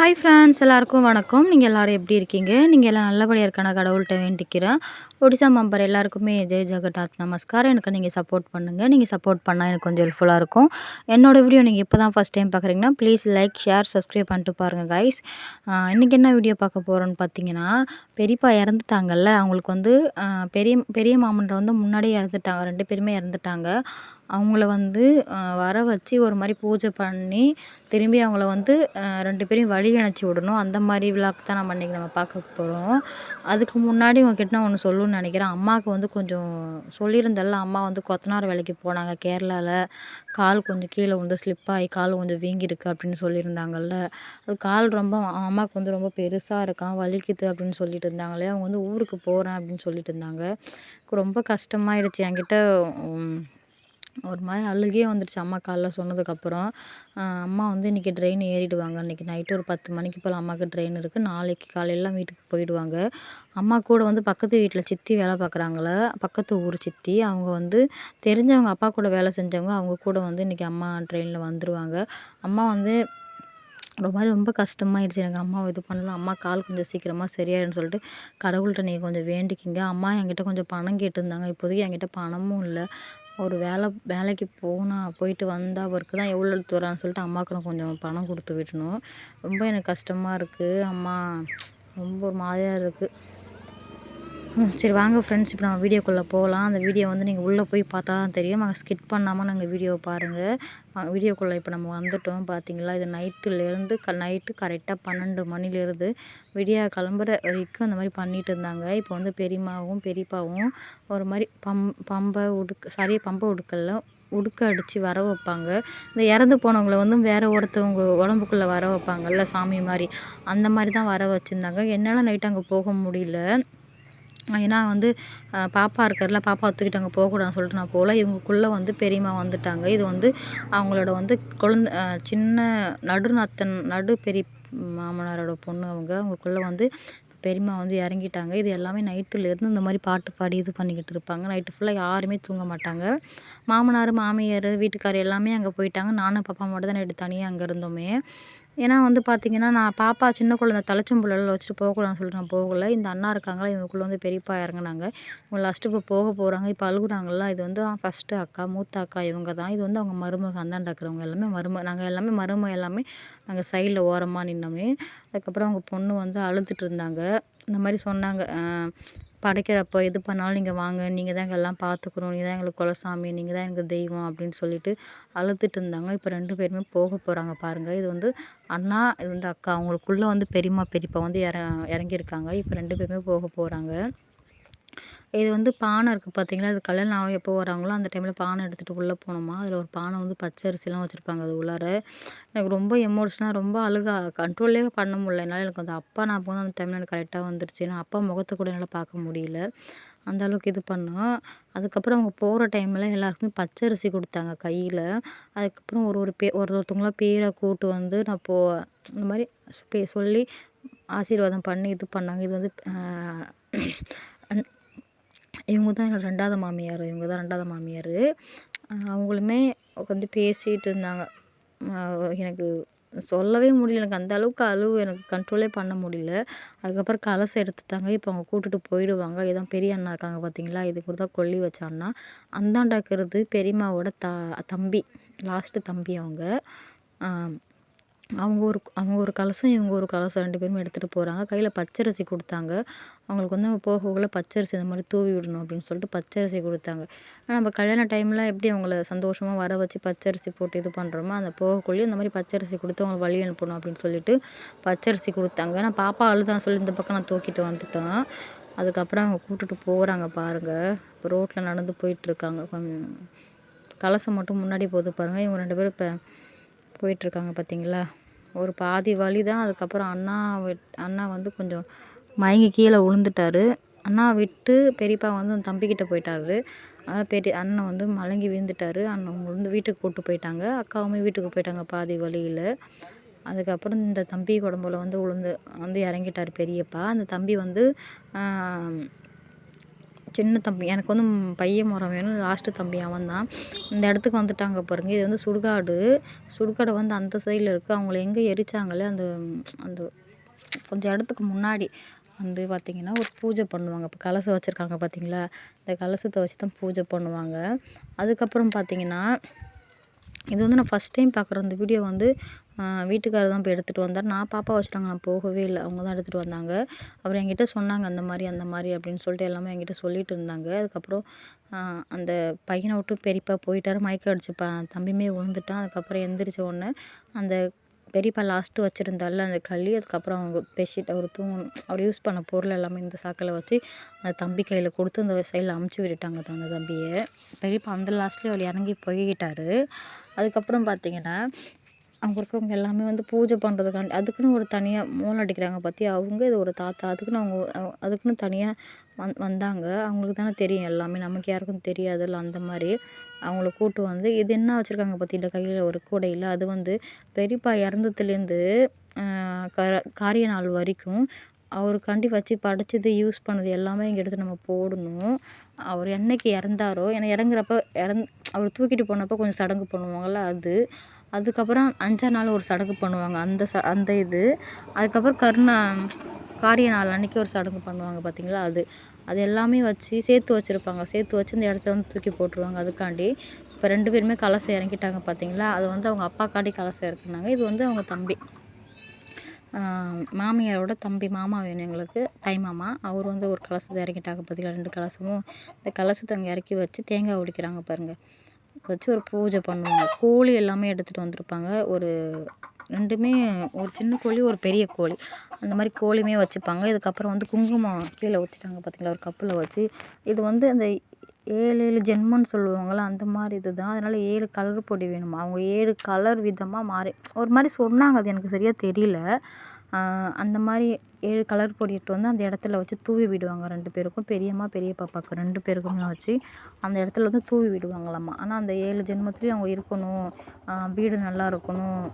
Hi friends எல்லாருக்கும் வணக்கம். நீங்கள் எல்லோரும் எப்படி இருக்கீங்க? நீங்கள் எல்லாம் நல்லபடியாக இருக்கான? கடவுள்கிட்ட வேண்டிக்கிறேன். ஒடிசா மம்பர் எல்லாருக்குமே ஜெய் ஜெகநாத் நமஸ்கார் எனக்கு நீங்கள் சப்போர்ட் பண்ணுங்கள் நீங்கள் சப்போர்ட் பண்ணால் எனக்கு கொஞ்சம் ஹெல்ப்ஃபுல்லாக இருக்கும். என்னோடய வீடியோ நீங்கள் இப்போ தான் ஃபஸ்ட் டைம் பார்க்குறீங்கன்னா ப்ளீஸ் லைக் ஷேர் சப்ஸ்கிரைப் பண்ணிட்டு பாருங்கள் கைஸ் இன்றைக்கி என்ன வீடியோ பார்க்க போகிறோன்னு பார்த்தீங்கன்னா பெரியப்பா இறந்துட்டாங்கல்ல. அவங்களுக்கு வந்து பெரிய பெரிய மாமன்ற வந்து முன்னாடியே இறந்துட்டாங்க. ரெண்டு பேருமே இறந்துட்டாங்க. அவங்கள வந்து வர வச்சு ஒரு மாதிரி பூஜை பண்ணி திரும்பி அவங்கள வந்து ரெண்டு பேரையும் வழி அணைச்சி விடணும். அந்த மாதிரி விழாக்கு தான் நம்ம இன்றைக்கி நம்ம பார்க்க போகிறோம் அதுக்கு முன்னாடி உங்ககிட்ட நான் ஒன்று சொல்லணும்னு நினைக்கிறேன். அம்மாவுக்கு வந்து கொஞ்சம் சொல்லியிருந்தேன்ல அம்மா வந்து கொத்தனார் வேலைக்கு போனாங்க கேரளாவில் கால் கொஞ்சம் கீழே வந்து ஸ்லிப் ஆகி கால் கொஞ்சம் வீங்கியிருக்கு அப்படின்னு சொல்லியிருந்தாங்கல்ல. அது கால் ரொம்ப அம்மாவுக்கு வந்து ரொம்ப பெருசாக இருக்கான் வலிக்குது அப்படின்னு சொல்லிட்டு இருந்தாங்களே. அவங்க வந்து ஊருக்கு போகிறேன் அப்படின்னு சொல்லிட்டு இருந்தாங்க. ரொம்ப கஷ்டமாயிடுச்சு. என்கிட்ட ஒரு மாதிரி அழுகையே வந்துடுச்சு அம்மா காலைல சொன்னதுக்கப்புறம். அம்மா வந்து இன்றைக்கி ட்ரெயின் ஏறிடுவாங்க. இன்றைக்கி நைட்டு ஒரு பத்து மணிக்கு போல் அம்மாவுக்கு ட்ரெயின் இருக்குது நாளைக்கு காலையிலாம் வீட்டுக்கு போயிடுவாங்க. அம்மா கூட வந்து பக்கத்து வீட்டில் சித்தி வேலை பார்க்குறாங்கள பக்கத்து ஊர் சித்தி. அவங்க வந்து தெரிஞ்சவங்க அப்பா கூட வேலை செஞ்சவங்க அவங்க கூட வந்து இன்றைக்கி அம்மா ட்ரெயினில் வந்துடுவாங்க அம்மா வந்து ஒரு மாதிரி ரொம்ப கஷ்டமாயிடுச்சு எனக்கு அம்மாவை இது பண்ணலாம் அம்மா கால் கொஞ்சம் சீக்கிரமாக சரியாயிடும்னு சொல்லிட்டு கடவுள்கிட்ட நீங்கள் கொஞ்சம் வேண்டிக்கிங்க. அம்மா என்கிட்ட கொஞ்சம் பணம் கேட்டிருந்தாங்க. இப்போதைக்கு என்கிட்ட பணமும் இல்லை. ஒரு வேலை வேலைக்கு போனால் போயிட்டு வந்தால் அவருக்கு தான் எவ்வளோ தூரம்னு சொல்லிட்டு அம்மாவுக்கு நான் கொஞ்சம் பணம் கொடுத்து விடணும். ரொம்ப எனக்கு கஷ்டமாக இருக்குது அம்மா ரொம்ப ஒரு மாதிரியாக இருக்குது சரி வாங்க ஃப்ரெண்ட்ஸ் இப்போ நம்ம வீடியோக்குள்ளே போகலாம். அந்த வீடியோ வந்து நீங்கள் உள்ளே போய் பார்த்தா தான் தெரியும். நாங்கள் ஸ்கிட் பண்ணாமல் நாங்கள் வீடியோவை பாருங்கள் வீடியோக்குள்ளே இப்போ நம்ம வந்துட்டோம் பார்த்தீங்களா இது நைட்டுலேருந்து க நைட்டு கரெக்டாக பன்னெண்டு மணிலேருந்து விடியா கிளம்புற வரைக்கும் அந்த மாதிரி பண்ணிகிட்டு இருந்தாங்க. இப்போ வந்து பெரியம்மாவும் பெரியப்பாவும் ஒரு மாதிரி பம் பம்பை உடுக்க சாரி பம்பை உடுக்கல உடுக்க அடித்து வர வைப்பாங்க. இந்த இறந்து போனவங்கள வந்து வேறு ஒருத்தவங்க உடம்புக்குள்ளே வர வைப்பாங்கல்ல சாமி மாதிரி. அந்த மாதிரி தான் வர வச்சுருந்தாங்க. என்னால் நைட்டு அங்கே போக முடியல. ஏன்னா வந்து பாப்பா இருக்கிறதுல பாப்பா தூக்கிட்டு அங்கே போகக்கூடாதுன்னு சொல்லிட்டு நான் போகல. இவங்களுக்குள்ளே வந்து பெரியம்மா வந்துட்டாங்க. இது வந்து அவங்களோட வந்து குழந்த சின்ன நடுநாத்தன் நடு பெரிய மாமனாரோட பொண்ணு அவங்க. அவங்கக்குள்ளே வந்து பெரியம்மா வந்து இறங்கிட்டாங்க. இது எல்லாமே நைட்டுலேருந்து இந்த மாதிரி பாட்டு பாடி இது பண்ணிக்கிட்டு இருப்பாங்க. நைட்டு ஃபுல்லாக யாருமே தூங்க மாட்டாங்க. மாமனார் மாமியார் வீட்டுக்கார் எல்லாமே அங்கே போயிட்டாங்க. நானும் பாப்பா மட்டும் தான் நைட்டு தனியாக அங்கே இருந்தோமே. ஏன்னா வந்து பார்த்திங்கன்னா நான் பாப்பா சின்ன குழந்த தலைச்சம்புள்ளலாம் வச்சுட்டு போகக்கூடாதுன்னு சொல்லிட்டு நான் போகலை. இந்த அண்ணா இருக்காங்களா இவங்களுக்குள்ள வந்து பெரியப்பா இறங்குனாங்க. இவங்க லாஸ்ட்டு இப்போ போக போகிறாங்க இப்போ அழுகுறாங்களா இது வந்து ஃபஸ்ட்டு அக்கா மூத்த அக்கா இவங்க தான். இது வந்து அவங்க மருமக அந்தாண்ட இருக்கிறவங்க எல்லாமே மரும நாங்கள் எல்லாமே மருமக எல்லாமே நாங்கள் சைடில் ஓரமாக நின்னோமே. அதுக்கப்புறம் அவங்க பொண்ணு வந்து அழுதுட்டு இருந்தாங்க. இந்த மாதிரி சொன்னாங்க. படைக்கிறப்போ எது பண்ணாலும் நீங்கள் வாங்க நீங்கள் தான் எல்லாம் பார்த்துக்கணும் நீங்கள் தான் எங்களுக்கு குலசாமி நீங்கள் தான் எங்களுக்கு தெய்வம் அப்படின்னு சொல்லிட்டு அழுதுட்டு இருந்தாங்க. இப்போ ரெண்டு பேருமே போக போகிறாங்க பாருங்கள் இது வந்து அண்ணா இது வந்து அக்கா அவங்களுக்குள்ளே வந்து பெரியம்மா பெரியப்பா வந்து இற இறங்கியிருக்காங்க. இப்போ ரெண்டு பேருமே போக போகிறாங்க இது வந்து பானை இருக்குது பார்த்தீங்களா அது கல்யாண ஆகும் எப்போ வராங்களோ அந்த டைமில் பானை எடுத்துகிட்டு உள்ளே போனோமா? அதில் ஒரு பானை வந்து பச்சை அரிசிலாம் வச்சுருப்பாங்க அது உள்ளார. எனக்கு ரொம்ப எமோஷ்னலாக ரொம்ப அழுகா கண்ட்ரோலே பண்ண முடியல. என்னால் எனக்கு அந்த அப்பா நான் போன அந்த டைமில் எனக்கு கரெக்டாக வந்துருச்சு. ஏன்னா அப்பா முகத்தை கூட என்னால் பார்க்க முடியல. அந்த அளவுக்கு இது பண்ணோம். அதுக்கப்புறம் அவங்க போகிற டைமில் எல்லாருக்குமே பச்சை அரிசி கொடுத்தாங்க கையில். அதுக்கப்புறம் ஒரு ஒரு பே ஒரு ஒருத்தவங்களாம் பேரை கூட்டு வந்து நான் போ இந்த மாதிரி பே சொல்லி ஆசீர்வாதம் பண்ணி இது பண்ணாங்க. இது வந்து இவங்க தான் என்னோடய ரெண்டாவது மாமியார் இவங்க தான் ரெண்டாவது மாமியார். அவங்களுமே உட்காந்து பேசிகிட்டு இருந்தாங்க. எனக்கு சொல்லவே முடியல. எனக்கு அந்த அளவுக்கு அழுவு எனக்கு கண்ட்ரோலே பண்ண முடியல. அதுக்கப்புறம் கலசம் எடுத்துட்டாங்க. இப்போ அவங்க கூட்டுட்டு போயிடுவாங்க. இதான் பெரிய அண்ணா இருக்காங்க பார்த்தீங்களா இது கூட தான் கொல்லி வச்ச அண்ணா. அந்தாண்ட இருக்கிறது பெரியம்மாவோட த தம்பி லாஸ்ட்டு தம்பி அவங்க. அவங்க ஒரு அவங்க ஒரு கலசம் இவங்க ஒரு கலசம் ரெண்டு பேரும் எடுத்துகிட்டு போகிறாங்க கையில் பச்சரிசி கொடுத்தாங்க. அவங்களுக்கு வந்து போகக்குள்ளே பச்சரிசி இந்த மாதிரி தூவி விடணும் அப்படின்னு சொல்லிட்டு பச்சரிசி கொடுத்தாங்க. ஆனால் நம்ம கல்யாண டைமில் எப்படி அவங்கள சந்தோஷமாக வர வச்சு பச்சரிசி போட்டு இது பண்ணுறோமோ அந்த போகக்குள்ளேயும் இந்த மாதிரி பச்சரிசி கொடுத்து அவங்களை வழி அனுப்பணும் அப்படின்னு சொல்லிட்டு பச்சரிசி கொடுத்தாங்க. நான் பாப்பா அழுதான் சொல்லி இந்த பக்கம் நான் தூக்கிட்டு வந்துட்டேன். அதுக்கப்புறம் அவங்க கூட்டுட்டு போகிறாங்க பாருங்கள் இப்போ ரோட்டில் நடந்து போயிட்டுருக்காங்க கலசம் மட்டும் முன்னாடி போகுது பாருங்கள் இவங்க ரெண்டு பேரும் இப்போ போயிட்டுருக்காங்க பார்த்தீங்களா ஒரு பாதி வழி தான். அதுக்கப்புறம் அண்ணா விட் அண்ணா வந்து கொஞ்சம் மயங்கி கீழே விழுந்துட்டாரு. அண்ணா விட்டு பெரியப்பா வந்து அந்த தம்பிக்கிட்ட போயிட்டாரு. அதனால் பெரிய அண்ணன் வந்து மயங்கி விழுந்துட்டாரு. அண்ணன் விழுந்து வீட்டுக்கு கூப்பிட்டு போயிட்டாங்க. அக்காவுமே வீட்டுக்கு போயிட்டாங்க பாதி வழியில் அதுக்கப்புறம் இந்த தம்பி உடம்புல வந்து உளுந்து வந்து இறங்கிட்டார் பெரியப்பா. அந்த தம்பி வந்து சின்ன தம்பி எனக்கு வந்து பையன் முறை வேணும் லாஸ்ட்டு தம்பி அவன் தான். இந்த இடத்துக்கு வந்துட்டாங்க பாருங்கள் இது வந்து சுடுகாடு. சுடுகாடு வந்து அந்த சைடில் இருக்குது அவங்கள எங்கே எரிச்சாங்களே அந்த அந்த கொஞ்சம் இடத்துக்கு முன்னாடி வந்து பார்த்திங்கன்னா ஒரு பூஜை பண்ணுவாங்க. இப்போ கலசம் வச்சுருக்காங்க பார்த்தீங்களா இந்த கலசத்தை வச்சு தான் பூஜை பண்ணுவாங்க. அதுக்கப்புறம் பார்த்திங்கன்னா இது வந்து நான் ஃபஸ்ட் டைம் பார்க்குறேன் இந்த வீடியோ வந்து வீட்டுக்காரர் தான் போய் எடுத்துகிட்டு வந்தார். நான் பாப்பா வச்சுட்டாங்க நான் போகவே இல்லை. அவங்க தான் எடுத்துகிட்டு வந்தாங்க. அப்புறம் என்கிட்ட சொன்னாங்க அந்த மாதிரி அந்த மாதிரி அப்படின்னு சொல்லிட்டு எல்லாமே என்கிட்ட சொல்லிட்டு இருந்தாங்க. அதுக்கப்புறம் அந்த பையனை விட்டு பெரியப்பா போயிட்டார். மயக்கம் அடிச்சு ப தம்பியுமே விழுந்துட்டான். அதுக்கப்புறம் எந்திரிச்ச உடனே அந்த பெரியப்பா லாஸ்ட்டு வச்சுருந்தால அந்த களி அதுக்கப்புறம் அவங்க பெட்ஷீட் அவர் தூங்கணும் அவர் யூஸ் பண்ண பொருள் எல்லாமே இந்த சாக்கில் வச்சு அந்த தம்பி கையில் கொடுத்து அந்த சைடில் அமுச்சு விட்டுட்டாங்க அந்த தம்பியை. பெரியப்பா அந்த லாஸ்ட்லேயே அவர் இறங்கி போய்கிட்டாரு. அதுக்கப்புறம் பார்த்தீங்கன்னா அங்கே இருக்கிறவங்க எல்லாமே வந்து பூஜை பண்ணுறதுக்காண்டி அதுக்குன்னு ஒரு தனியாக மோளம் அடிக்கிறாங்க பற்றி அவங்க இது ஒரு தாத்தா அதுக்குன்னு அவங்க அதுக்குன்னு தனியாக வந் வந்தாங்க. அவங்களுக்கு தானே தெரியும் எல்லாமே. நமக்கு யாருக்கும் தெரியாதுல்ல அந்த மாதிரி. அவங்கள கூட்டு வந்து இது என்ன வச்சுருக்காங்க பார்த்தீங்களா கையில் ஒரு கூடையில் அது வந்து பெரியப்பா இறந்ததுலேருந்து கர காரிய நாள் வரைக்கும் அவருக்காண்டி வச்சு படைச்சது யூஸ் பண்ணது எல்லாமே இங்கே எடுத்து நம்ம போடணும். அவர் என்னைக்கு இறந்தாரோ ஏன்னா இறங்குறப்ப இறந் அவர் தூக்கிட்டு போனப்போ கொஞ்சம் சடங்கு பண்ணுவாங்கள்ல அது. அதுக்கப்புறம் அஞ்சாம் நாள் ஒரு சடங்கு பண்ணுவாங்க. அந்த ச அந்த இது. அதுக்கப்புறம் கருணா காரிய நாள் அன்றைக்கி ஒரு சடங்கு பண்ணுவாங்க பார்த்தீங்களா அது. அது எல்லாமே வச்சு சேர்த்து வச்சுருப்பாங்க. சேர்த்து வச்சு இந்த இடத்துல வந்து தூக்கி போட்டுருவாங்க. அதுக்காண்டி இப்போ ரெண்டு பேருமே கலசம் இறங்கிட்டாங்க பார்த்தீங்களா? அது வந்து அவங்க அப்பாக்காண்டி கலசம் இறக்குனாங்க. இது வந்து அவங்க தம்பி. மாமியாரோட தம்பி மாமா வேணும் எங்களுக்கு. தை மாமா. அவர் வந்து ஒரு கலசத்தை இறக்கிட்டாங்க பார்த்தீங்களா? ரெண்டு கலசமும். இந்த கலசத்தை அங்கே இறக்கி வச்சு தேங்காய் உடிக்கிறாங்க பாருங்கள் வச்சு ஒரு பூஜை பண்ணுவாங்க. கோழி எல்லாமே எடுத்துகிட்டு வந்திருப்பாங்க. ஒரு ரெண்டுமே ஒரு சின்ன கோழி ஒரு பெரிய கோழி. அந்த மாதிரி கோழியுமே வச்சுப்பாங்க. இதுக்கப்புறம் வந்து குங்குமம் கீழே ஊற்றிட்டாங்க பார்த்திங்களா ஒரு கப்பில் வச்சு. இது வந்து அந்த ஏழு ஏழு ஜென்மம்னு சொல்லுவாங்கள்ல அந்த மாதிரி இது தான் அதனால் ஏழு கலர் பொடி வேணுமா? அவங்க ஏழு கலர் விதமாக மாறி ஒரு மாதிரி சொன்னாங்க. அது எனக்கு சரியாக தெரியல. அந்த மாதிரி ஏழு கலர் பொடி வந்து அந்த இடத்துல வச்சு தூவி விடுவாங்க ரெண்டு பேருக்கும். பெரியம்மா பெரிய பாப்பாவுக்கு ரெண்டு பேருக்குமே வச்சு அந்த இடத்துல வந்து தூவி விடுவாங்களாம்மா ஆனால் அந்த ஏழு ஜென்மத்துலேயும் அவங்க இருக்கணும். வீடு நல்லா இருக்கணும்.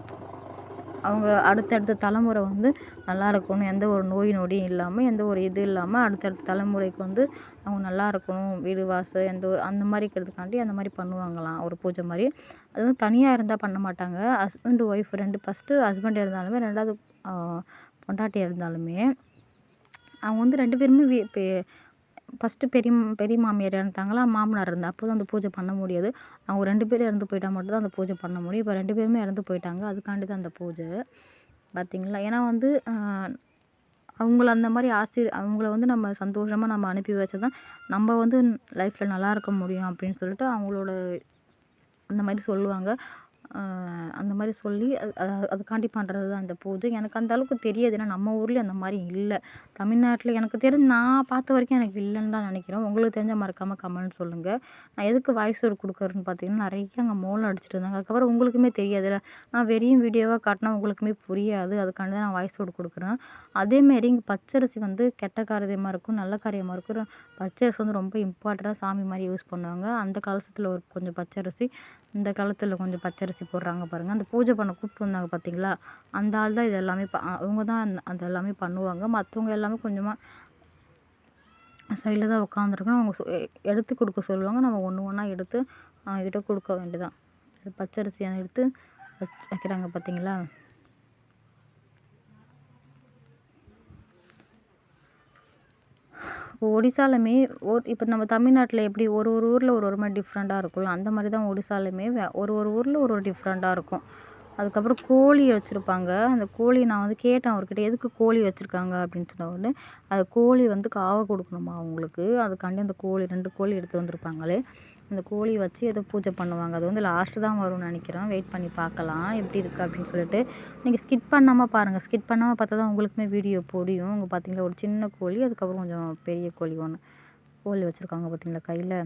அவங்க அடுத்தடுத்த தலைமுறை வந்து நல்லா இருக்கணும் எந்த ஒரு நோய் நொடியும் இல்லாமல் எந்த ஒரு இது இல்லாமல் அடுத்தடுத்த தலைமுறைக்கு வந்து அவங்க நல்லா இருக்கணும் வீடு வாசல் எந்த ஒரு அந்த மாதிரி இருக்கிறதுக்காண்டி அந்த மாதிரி பண்ணுவாங்களாம். ஒரு பூஜை மாதிரி. அது வந்து தனியாக இருந்தால் பண்ண மாட்டாங்க. ஹஸ்பண்டு ஒய்ஃப் ரெண்டு ஃபஸ்ட்டு ஹஸ்பண்ட் இருந்தாலுமே ரெண்டாவது பொண்டாட்டி இருந்தாலுமே அவங்க வந்து ரெண்டு பேருமே வீ ஃபஸ்ட்டு பெரிய பெரிய மாமியார் இறந்துட்டாங்களா மாமனார் இருந்தால் அப்போ தான் அந்த பூஜை பண்ண முடியாது. அவங்க ரெண்டு பேரும் இறந்து போயிட்டால் மட்டும் தான் அந்த பூஜை பண்ண முடியும். இப்போ ரெண்டு பேருமே இறந்து போயிட்டாங்க. அதுக்காண்டி தான் அந்த பூஜை. பார்த்திங்களா ஏன்னா வந்து அவங்கள அந்த மாதிரி ஆசி அவங்கள வந்து நம்ம சந்தோஷமாக நம்ம அனுப்பி வச்சா தான் நம்ம வந்து லைஃப்பில் நல்லா இருக்க முடியும் அப்படின்னு சொல்லிட்டு அவங்களோட அந்த மாதிரி சொல்லுவாங்க. அந்த மாதிரி சொல்லி அது அதுக்காண்டி பண்ணுறது தான் அந்த பூஜை எனக்கு அந்த அளவுக்கு தெரியாது. ஏன்னா நம்ம ஊர்லேயும் அந்த மாதிரி இல்லை. தமிழ்நாட்டில் எனக்கு தெரிஞ்சு நான் பார்த்த வரைக்கும் எனக்கு இல்லைன்னு தான் நினைக்கிறேன். உங்களுக்கு தெரிஞ்சால் மறக்காமல் கமெண்ட் சொல்லுங்கள் நான் எதுக்கு வாய்ஸ் ஓவர் கொடுக்குறேன்னு பார்த்தீங்கன்னா நிறைய அங்கே மோலம் அடிச்சிட்டு இருந்தாங்க. அதுக்கப்புறம் உங்களுக்குமே தெரியாதுல்ல. நான் வெறியும் வீடியோவாக காட்டினா உங்களுக்குமே புரியாது. அதுக்காண்டி தான் நான் வாய்ஸ் ஓவர் கொடுக்குறேன். அதேமாரி இங்கே பச்சரிசி வந்து கெட்ட காரியமாக இருக்கும் நல்ல காரியமாக இருக்கும். பச்சரிசி வந்து ரொம்ப இம்பார்ட்டண்ட்டாக சாமி மாதிரி யூஸ் பண்ணுவாங்க. அந்த காலத்தில் ஒரு கொஞ்சம் பச்சரிசி இந்த காலத்தில் கொஞ்சம் பச்சரிசி போடுறாங்க பாருங்கள் அந்த பூஜை பண்ண கூப்பிட்டு வந்தாங்க பார்த்தீங்களா அந்த ஆள் தான் இது எல்லாமே ப அவங்க தான் அந்த எல்லாமே பண்ணுவாங்க. மற்றவங்க எல்லாமே கொஞ்சமாக சைடில் தான் உட்காந்துருக்கணும் அவங்க எடுத்து கொடுக்க சொல்லுவாங்க. நம்ம ஒன்று ஒன்றா எடுத்து அவங்கக்கிட்ட கொடுக்க வேண்டியதான் பச்சரிசியை எடுத்து வைக்கிறாங்க பார்த்தீங்களா இப்போ ஒடிசாலுமே ஒரு இப்போ நம்ம தமிழ்நாட்டில் எப்படி ஒரு ஒரு ஊரில் ஒரு ஒரு மாதிரி டிஃப்ரெண்ட்டாக இருக்கும்ல அந்த மாதிரி தான் ஒடிசாலுமே ஒரு ஒரு ஊரில் ஒரு ஒரு டிஃப்ரெண்ட்டாக இருக்கும். அதுக்கப்புறம் கோழி வச்சுருப்பாங்க. அந்த கோழி நான் வந்து கேட்டேன் அவர்கிட்ட எதுக்கு கோழி வச்சுருக்காங்க? அப்படின்னு சொன்ன உடனே அது கோழி வந்து காவை கொடுக்கணுமா அவங்களுக்கு? அதுக்காண்டி அந்த கோழி ரெண்டு கோழி எடுத்து வந்திருப்பாங்களே. அந்த கோழி வச்சு ஏதோ பூஜை பண்ணுவாங்க. அது வந்து லாஸ்ட்டு தான் வரும்னு நினைக்கிறேன். வெயிட் பண்ணி பார்க்கலாம். எப்படி இருக்குது அப்படின்னு சொல்லிட்டு. நீங்கள் ஸ்கிப் பண்ணாமல் பாருங்கள் ஸ்கிப் பண்ணாமல் பார்த்தா தான் உங்களுக்குமே வீடியோ புரியும். இங்கே பார்த்தீங்களா ஒரு சின்ன கோழி அதுக்கப்புறம் கொஞ்சம் பெரிய கோழி ஒன்று கோழி வச்சுருக்காங்க பார்த்தீங்களா கையில்?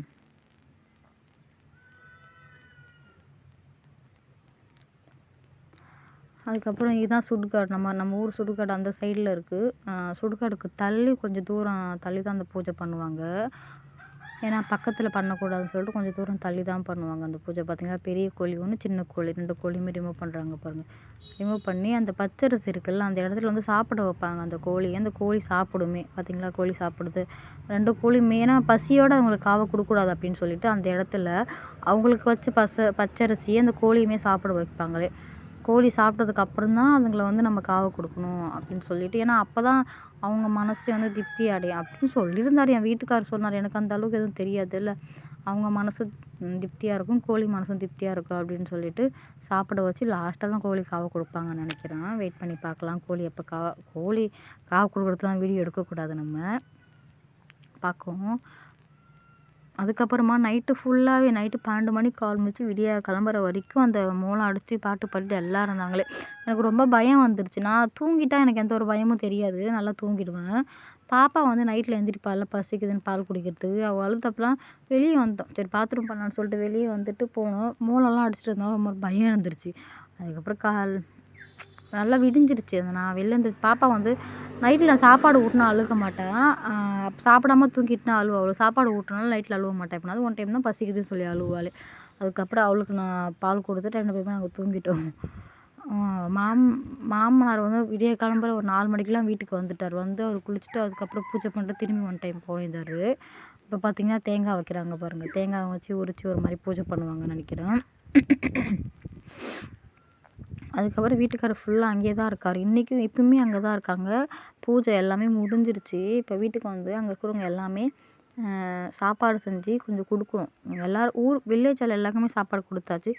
அதுக்கப்புறம் இதுதான் சுடுகாடு. நம்ம நம்ம ஊர் சுடுகாடு அந்த சைடில் இருக்குது சுடுகாடுக்கு தள்ளி கொஞ்சம் தூரம் தள்ளி தான் அந்த பூஜை பண்ணுவாங்க. ஏன்னா பக்கத்தில் பண்ணக்கூடாதுன்னு சொல்லிட்டு கொஞ்சம் தூரம் தள்ளி தான் பண்ணுவாங்க. அந்த பூஜை பார்த்திங்கன்னா பெரிய கோழி ஒன்று சின்ன கோழி. ரெண்டு கோழியுமே ரிமூவ் பண்ணுறாங்க பாருங்கள் ரிமூவ் பண்ணி அந்த பச்சரிசி இருக்குல்ல அந்த இடத்துல வந்து சாப்பிட வைப்பாங்க அந்த கோழி. அந்த கோழி சாப்பிடுமே? பார்த்திங்களா கோழி சாப்பிடுது. ரெண்டு கோழியுமே ஏன்னா பசியோடு அவங்களுக்கு காவை கொடுக்கக்கூடாது அப்படின்னு சொல்லிட்டு அந்த இடத்துல அவங்களுக்கு வச்ச பச பச்சரிசியை அந்த கோழியுமே சாப்பிட வைப்பாங்களே. கோழி சாப்பிட்டதுக்கு அப்புறம் தான் அதுங்களை வந்து நம்ம காவை கொடுக்கணும் அப்படின்னு சொல்லிட்டு. ஏன்னா அப்போ தான் அவங்க மனசு வந்து திருப்தி அடையும். அப்படின்னு சொல்லியிருந்தார். என் வீட்டுக்காரர் சொன்னார். எனக்கு அந்த அளவுக்கு எதுவும் தெரியாதுல்ல. அவங்க மனசு திருப்தியாக இருக்கும். கோழி மனசும் திருப்தியாக இருக்கும் அப்படின்னு சொல்லிட்டு சாப்பிட வச்சு லாஸ்ட்டாக தான் கோழி காவு கொடுப்பாங்கன்னு நினைக்கிறேன். வெயிட் பண்ணி பார்க்கலாம். கோழி எப்போ கா கோழி காவை கொடுக்குறதுலாம் வீடியோ எடுக்கக்கூடாது நம்ம. பார்க்கவும். அதுக்கப்புறமா நைட்டு ஃபுல்லாகவே நைட்டு பன்னெண்டு மணிக்கு கால் முடிச்சு விடிய கிளம்புற வரைக்கும் அந்த மோளம் அடித்து பாட்டு பாடிட்டு எல்லாம் இருந்தாங்களே. எனக்கு ரொம்ப பயம் வந்துருச்சு. நான் தூங்கிட்டா எனக்கு எந்த ஒரு பயமும் தெரியாது. நல்லா தூங்கிடுவேன். பாப்பா வந்து நைட்டில் எழுந்திரிப்பாள்ல பசிக்குதுன்னு பால் குடிக்கிறதுக்கு அவள் அழுதப்பெல்லாம் வெளியே வந்தோம் சரி பாத்ரூம் பண்ணலான்னு சொல்லிட்டு வெளியே வந்துட்டு போனோம். மோளம்லாம் அடிச்சிட்டு இருந்தோம் ரொம்ப பயம் இருந்துருச்சு. அதுக்கப்புறம் கால் நல்லா விடிஞ்சிருச்சு. அந்த நான் வெளில இருந்து பாப்பா வந்து நைட்டில் நான் சாப்பாடு ஊட்டினா அழுக மாட்டேன். சாப்பிடாம தூங்கிட்டுனா அழுவா அவ்வளோ சாப்பாடு ஊட்டினாலும் நைட்டில் அழுவ மாட்டேன் அது ஒன் டைம் தான் பசிக்குதுன்னு சொல்லி அழுவாள். அதுக்கப்புறம் அவளுக்கு நான் பால் கொடுத்துட்டு ரெண்டு பேருமே நாங்கள் தூங்கிட்டோம். மாம் மாமனார் வந்து விடிய கிளம்புற ஒரு நாலு மணிக்கெலாம் வீட்டுக்கு வந்துட்டார். வந்து அவர் குளிச்சுட்டு அதுக்கப்புறம் பூஜை பண்ணிட்டு திரும்பி ஒன் டைம் போயிருந்தார். இப்போ பார்த்தீங்கன்னா தேங்காய் வைக்கிறாங்க பாருங்கள் தேங்காய் வச்சு உரித்து ஒரு மாதிரி பூஜை பண்ணுவாங்கன்னு நினைக்கிறேன். அதுக்கப்புறம் வீட்டுக்காரர் ஃபுல்லாக அங்கேயே தான் இருக்கார். இன்றைக்கும் இப்போயுமே அங்கே தான் இருக்காங்க. பூஜை எல்லாமே முடிஞ்சிருச்சு. இப்போ வீட்டுக்கு வந்து அங்கே இருக்கிறவங்க எல்லாமே சாப்பாடு செஞ்சு கொஞ்சம் கொடுக்கணும். எல்லோரும் ஊர் வில்லேஜில் எல்லாருக்குமே சாப்பாடு கொடுத்தாச்சு.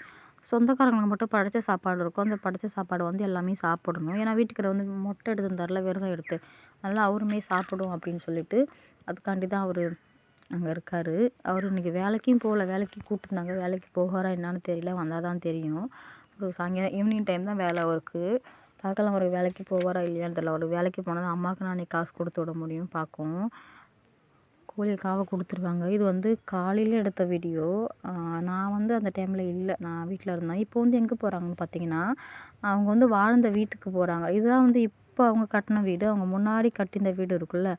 சொந்தக்காரங்களுக்கு மட்டும் படைச்ச சாப்பாடு இருக்கும். அந்த படைச்ச சாப்பாடு வந்து எல்லாமே சாப்பிடணும். ஏன்னா வீட்டுக்காரர் வந்து மொட்டை எடுத்திருந்தார்ல விரதம் எடுத்து. நல்லா அவருமே சாப்பிடும் அப்படின்னு சொல்லிட்டு அதுக்காண்டி தான் அவர் அங்கே இருக்கார். அவர் இன்றைக்கி வேலைக்கும் போகல. வேலைக்கு கூப்பிட்டுருந்தாங்க. வேலைக்கு போகிறாரா என்னான்னு தெரியல. வந்தால் தான் தெரியும். ஒரு சாயங்காலம் ஈவினிங் டைம் தான் வேலை அவருக்கு. பார்க்கலாம் அவர் வேலைக்கு போவாரா இல்லையான்னு தெரில அவர் வேலைக்கு போனால் தான் அம்மாவுக்கு நான் காசு கொடுத்து விட முடியும் பார்க்கும். கோழியை காவை கொடுத்துருவாங்க. இது வந்து காலையில் எடுத்த வீடியோ நான் வந்து அந்த டைமில் இல்லை. நான் வீட்டில் இருந்தேன். இப்போ வந்து எங்கே போகிறாங்கன்னு பார்த்தீங்கன்னா அவங்க வந்து வாழ்ந்த வீட்டுக்கு போகிறாங்க இதுதான் வந்து இப்போ அவங்க கட்டின வீடு. அவங்க முன்னாடி கட்டின வீடு இருக்குல்ல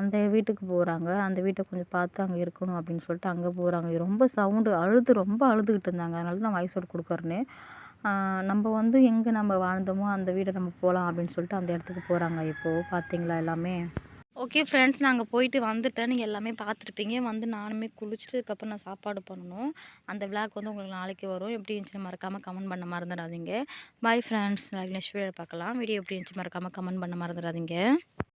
அந்த வீட்டுக்கு போகிறாங்க அந்த வீட்டை கொஞ்சம் பார்த்து அங்கே இருக்கணும் அப்படின்னு சொல்லிட்டு அங்கே போகிறாங்க ரொம்ப சவுண்டு அழுது ரொம்ப அழுதுகிட்டு இருந்தாங்க. அதனால தான் வாய்ஸ் அவுட் கொடுக்குறேன்னு. நம்ம வந்து எங்கே நம்ம வாழ்ந்தோமோ அந்த வீடை நம்ம போகலாம் அப்படின்னு சொல்லிட்டு அந்த இடத்துக்கு போகிறாங்க இப்போது பார்த்தீங்களா எல்லாமே? ஓகே ஃப்ரெண்ட்ஸ் நாங்கள் போயிட்டு வந்துட்டேன். நீங்கள் எல்லாமே பார்த்துருப்பீங்க வந்து நானுமே குளிச்சுட்டு அதுக்கப்புறம் நான் சாப்பாடு பண்ணணும். அந்த விளாக் வந்து உங்களுக்கு நாளைக்கு வரும். எப்படி இருந்துச்சு மறக்காமல் கமெண்ட் பண்ண மறந்துடாதீங்க. பாய் ஃப்ரெண்ட்ஸ் நெக்ஸ்ட் வீடியோ பார்க்கலாம். வீடியோ எப்படி இருந்துச்சு மறக்காமல் கமெண்ட் பண்ண மறந்துடாதீங்க.